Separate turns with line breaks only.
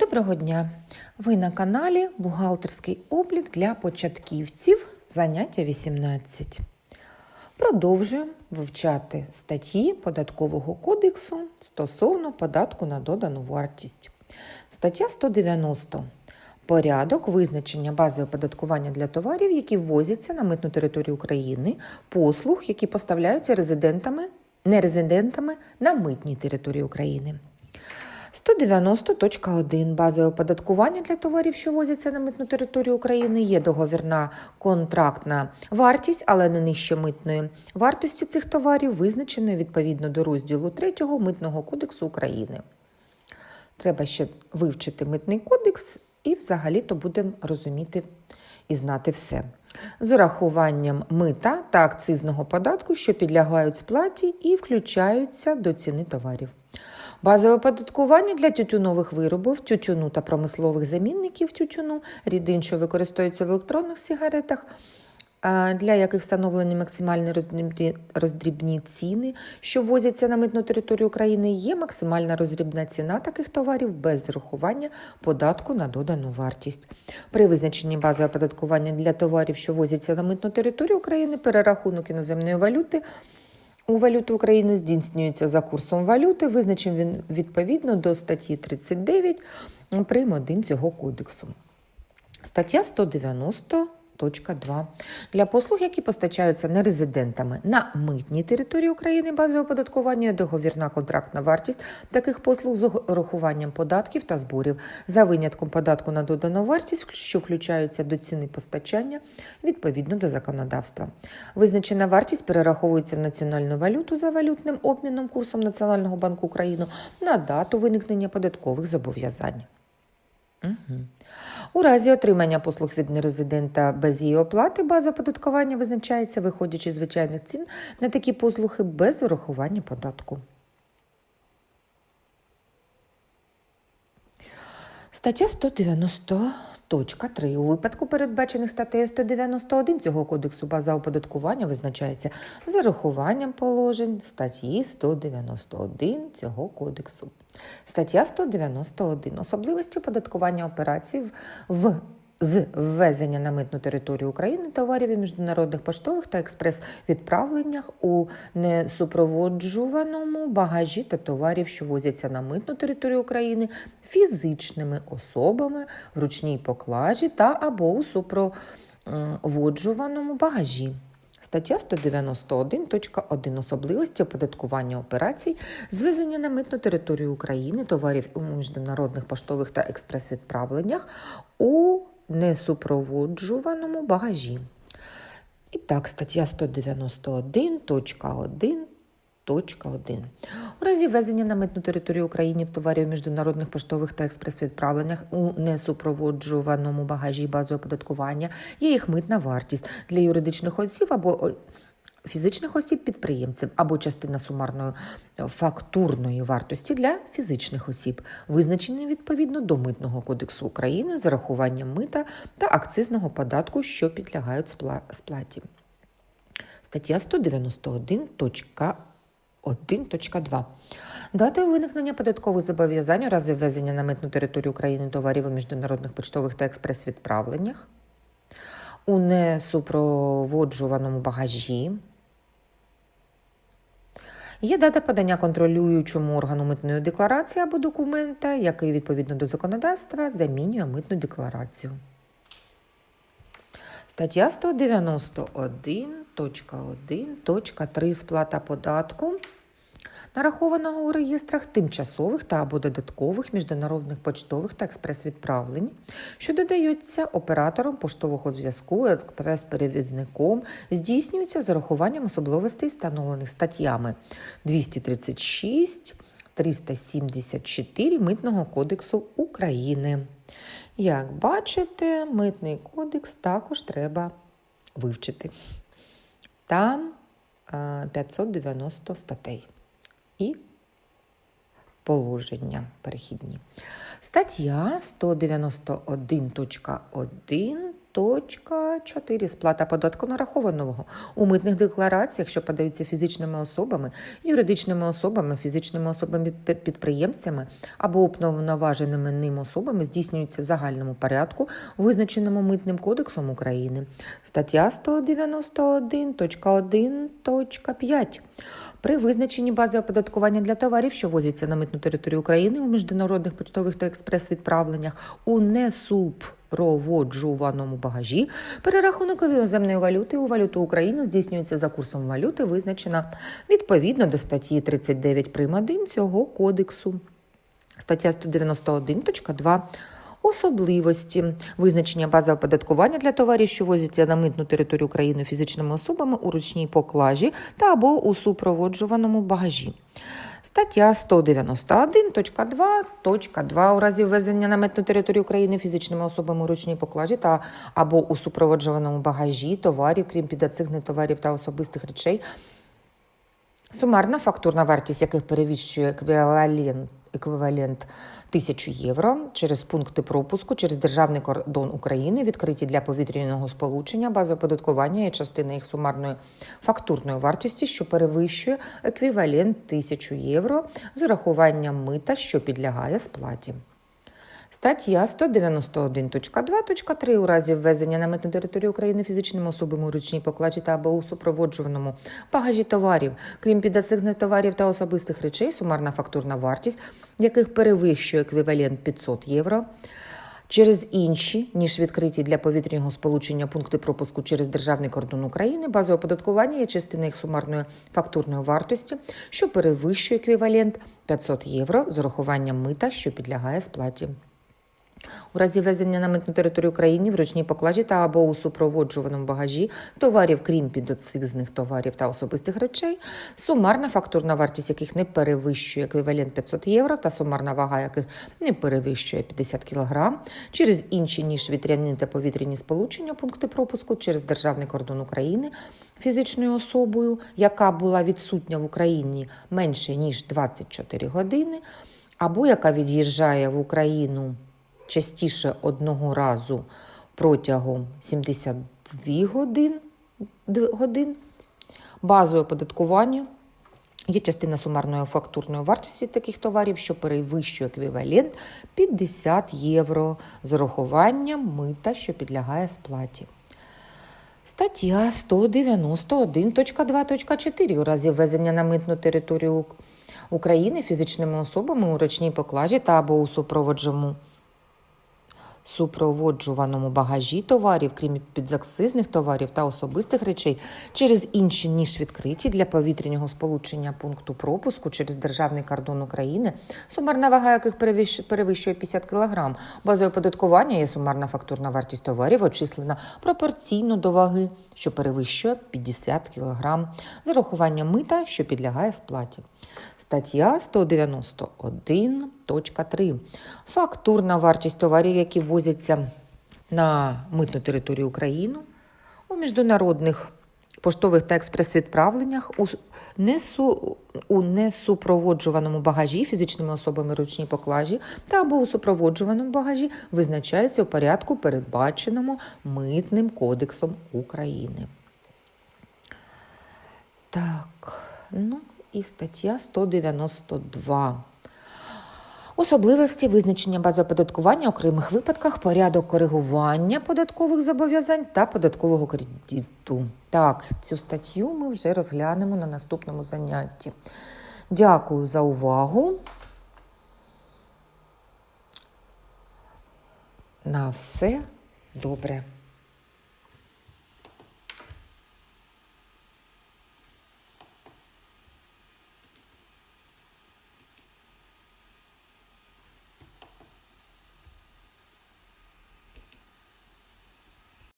Доброго дня! Ви на каналі Бухгалтерський облік для початківців, заняття 18. Продовжуємо вивчати статті Податкового кодексу стосовно податку на додану вартість. Стаття 190. Порядок визначення бази оподаткування для товарів, які ввозяться на митну територію України, послуг, які поставляються резидентами, нерезидентами на митній території України. 190.1. Базою оподаткування для товарів, що возяться на митну територію України, є договірна контрактна вартість, але не нижче митної вартості цих товарів, визначеної відповідно до розділу 3 Митного кодексу України. Треба ще вивчити митний кодекс і взагалі-то будемо розуміти і знати все. З урахуванням мита та акцизного податку, що підлягають сплаті і включаються до ціни товарів. Базове оподаткування для тютюнових виробів, тютюну та промислових замінників тютюну, рідин, що використовуються в електронних сигаретах, для яких встановлені максимальні роздрібні, ціни, що ввозяться на митну територію України, є максимальна роздрібна ціна таких товарів без зрахування податку на додану вартість. При визначенні бази оподаткування для товарів, що возяться на митну територію України, перерахунок іноземної валюти у валюту України здійснюється за курсом валюти, визначив він відповідно до статті 39 прим. 1 цього кодексу. Стаття 190.2. Для послуг, які постачаються нерезидентами на митній території України базового оподаткування, договірна контрактна вартість таких послуг з урахуванням податків та зборів за винятком податку на додану вартість, що включаються до ціни постачання відповідно до законодавства. Визначена вартість перераховується в національну валюту за валютним обміном курсом Національного банку України на дату виникнення податкових зобов'язань. Угу. У разі отримання послуг від нерезидента без її оплати база оподаткування визначається, виходячи з звичайних цін на такі послуги без урахування податку. Стаття 190.3. У випадку передбачених статтею 191 цього кодексу база оподаткування визначається зарахуванням положень статті 191 цього кодексу. Стаття 191. Особливості оподаткування операцій в з ввезення на митну територію України товарів і міжнародних поштових та експрес-відправленнях у несупроводжуваному багажі та товарів, що возяться на митну територію України фізичними особами в ручній поклажі та або у супроводжуваному багажі. Стаття 191.1. Особливості оподаткування операцій, звезення на митну територію України, товарів у міжнародних поштових та експрес-відправленнях у несупроводжуваному багажі. І так, стаття 191.1. Точка 1. У разі ввезення на митну територію України в товарів міжнародних поштових та експрес-відправленнях у несупроводжуваному багажі бази оподаткування є їх митна вартість для юридичних осіб або фізичних осіб підприємців або частина сумарної фактурної вартості для фізичних осіб, визначені відповідно до Митного кодексу України з урахуванням мита та акцизного податку, що підлягають сплаті. Стаття 191.1. 1.2. Датою виникнення податкових зобов'язань у разі ввезення на митну територію України товарів у міжнародних почтових та експрес-відправленнях у несупроводжуваному багажі. Є дата подання контролюючому органу митної декларації або документа, який відповідно до законодавства замінює митну декларацію. Стаття 191.1.3 сплата податку, нарахованого у реєстрах тимчасових та або додаткових міжнародних почтових та експрес-відправлень, що додаються оператором поштового зв'язку, експрес-перевізником, здійснюється з урахуванням особливостей, встановлених статтями 236, 374 Митного кодексу України. Як бачите, митний кодекс також треба вивчити. Там 590 статей і положення перехідні. Стаття 191.1. 4. Сплата податку нарахованого у митних деклараціях, що подаються фізичними особами, юридичними особами, фізичними особами-підприємцями або уповноваженими ним особами, здійснюється в загальному порядку, визначеному митним кодексом України. Стаття 191.1.5. При визначенні бази оподаткування для товарів, що возяться на митну територію України у міжнародних поштових та експрес-відправленнях у несупроводжуваному багажі, перерахунок іноземної валюти у валюту України здійснюється за курсом валюти, визначена відповідно до статті 39 прим. 1 цього кодексу. Стаття 191.2. Особливості визначення бази оподаткування для товарів, що возяться на митну територію України фізичними особами у ручній поклажі та або у супроводжуваному багажі. Стаття 191.2.2 у разі ввезення на митну територію України фізичними особами у ручній поклажі та або у супроводжуваному багажі товарів, крім підацигних товарів та особистих речей, Сумарна фактурна вартість яких перевищує еквівалент, еквівалент 1000 євро через пункти пропуску через державний кордон України, відкриті для повітряного сполучення, бази оподаткування є частина їх сумарної фактурної вартості, що перевищує еквівалент 1000 євро з урахуванням мита, що підлягає сплаті. Стаття 191.2.3 у разі ввезення на митну територію України фізичними особами у ручній покладі та або у супроводжуваному багажі товарів, крім підацигних товарів та особистих речей, сумарна фактурна вартість, яких перевищує еквівалент 500 євро, через інші, ніж відкриті для повітряного сполучення пункти пропуску через державний кордон України, базове оподаткування є частина їх сумарної фактурної вартості, що перевищує еквівалент 500 євро з урахуванням мита, що підлягає сплаті. У разі везення на митну територію України в ручній поклажі та або у супроводжуваному багажі товарів, крім підоцизних товарів та особистих речей, сумарна фактурна вартість яких не перевищує еквівалент 500 євро та сумарна вага яких не перевищує 50 кг, через інші ніж вітряні та повітряні сполучення пункти пропуску через державний кордон України фізичною особою, яка була відсутня в Україні менше ніж 24 години, або яка від'їжджає в Україну частіше одного разу протягом 72 годин, годин. Базою оподаткування є частина сумарної фактурної вартості таких товарів, що перевищує еквівалент 50 євро з урахуванням мита, що підлягає сплаті. Стаття 191.2.4 у разі ввезення на митну територію України фізичними особами у ручній поклажі та або у супроводжому супроводжуваному багажі товарів, крім підзакцизних товарів та особистих речей, через інші ніж відкриті для повітряного сполучення пункту пропуску через державний кордон України, сумарна вага яких перевищ- перевищує 50 кг. Базою оподаткування є сумарна фактурна вартість товарів, обчислена пропорційно до ваги, що перевищує 50 кг, з урахуванням мита, що підлягає сплаті. Стаття 191.3. Фактурна вартість товарів, які ввозяться на митну територію України у міжнародних поштових та експрес-відправленнях у, несу, у несупроводжуваному багажі фізичними особами ручній поклажі та або у супроводжуваному багажі визначається у порядку, передбаченому Митним кодексом України. Так, ну і стаття 192. Особливості визначення бази оподаткування в окремих випадках, порядок коригування податкових зобов'язань та податкового кредиту. Так, цю статтю ми вже розглянемо на наступному занятті. Дякую за увагу. На все добре.